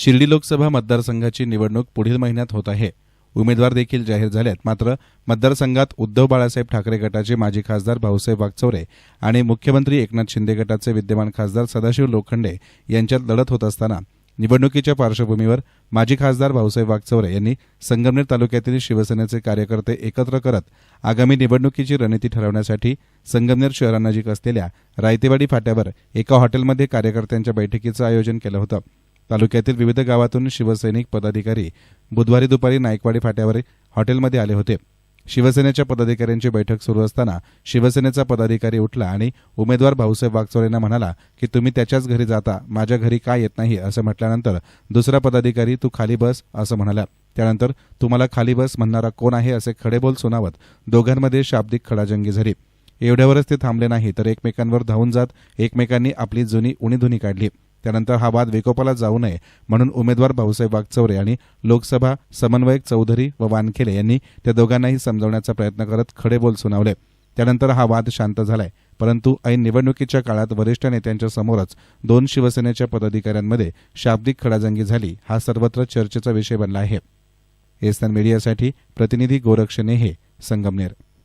शिर्डी लोकसभा मतदारसंघाची निवडणूक पुढील महिन्यात होत आहे. उमेदवार देखील जाहीर झालेत. मात्र मतदारसंघात उद्धव बाळासाहेब ठाकरे गटाचे माजी खासदार भाऊसाहेब वागचौरे आणि मुख्यमंत्री एकनाथ शिंदे गटाचे विद्यमान खासदार सदाशिव लोखंडे यांच्यात लढत होत असताना निवडणुकीच्या पार्श्वभूमीवर माजी खासदार भाऊसाहेब वागचौरे यांनी संगमनेर तालुक्यातील शिवसेनेचे कार्यकर्ते एकत्र करत आगामी निवडणुकीची रणनीती ठरवण्यासाठी संगमनेर शहरानजीक असलेल्या रायतेवाडी फाट्यावर एका हॉटेलमध्ये कार्यकर्त्यांच्या बैठकीचं आयोजन केलं होतं. तालुक्यातील विविध गावातून शिवसैनिक पदाधिकारी बुधवारी दुपारी नायकवाडी फाट्यावर हॉटेलमध्ये आले होते. शिवसेनेच्या पदाधिकाऱ्यांची बैठक सुरू असताना शिवसेनेचा पदाधिकारी उठला आणि उमेदवार भाऊसाहेब वागचौरेंना म्हणाला की तुम्ही त्याच्याच घरी जाता माझ्या घरी का येत नाही? असं म्हटल्यानंतर दुसरा पदाधिकारी तू खाली बस असं म्हणाला. त्यानंतर तुम्हाला खाली बस म्हणणारा कोण आहे? असे खडेबोल सुनावत दोघांमध्ये शाब्दिक खडाजंगी झाली. एवढ्यावरच ते थांबले नाही तर एकमेकांवर धावून जात एकमेकांनी आपली जुनी उणीधुनी काढली. त्यानंतर हा वाद विकोपाला जाऊ नये म्हणून उमेदवार भाऊसाहेब वागचौरे आणि लोकसभा समन्वयक चौधरी व वानखेले यांनी त्या दोघांनाही समजवण्याचा प्रयत्न करत खडे बोल सुनावले. त्यानंतर हा वाद शांत झालाय. परंतु ऐन निवडणुकीच्या काळात वरिष्ठ नेत्यांच्या समोरच दोन शिवसेनेच्या पदाधिकाऱ्यांमध्ये शाब्दिक खडाजंगी झाली हा सर्वत्र चर्चेचा विषय बनला आहे. एसन मीडियासाठी प्रतिनिधी गोरक्षणे हे संगमनेर.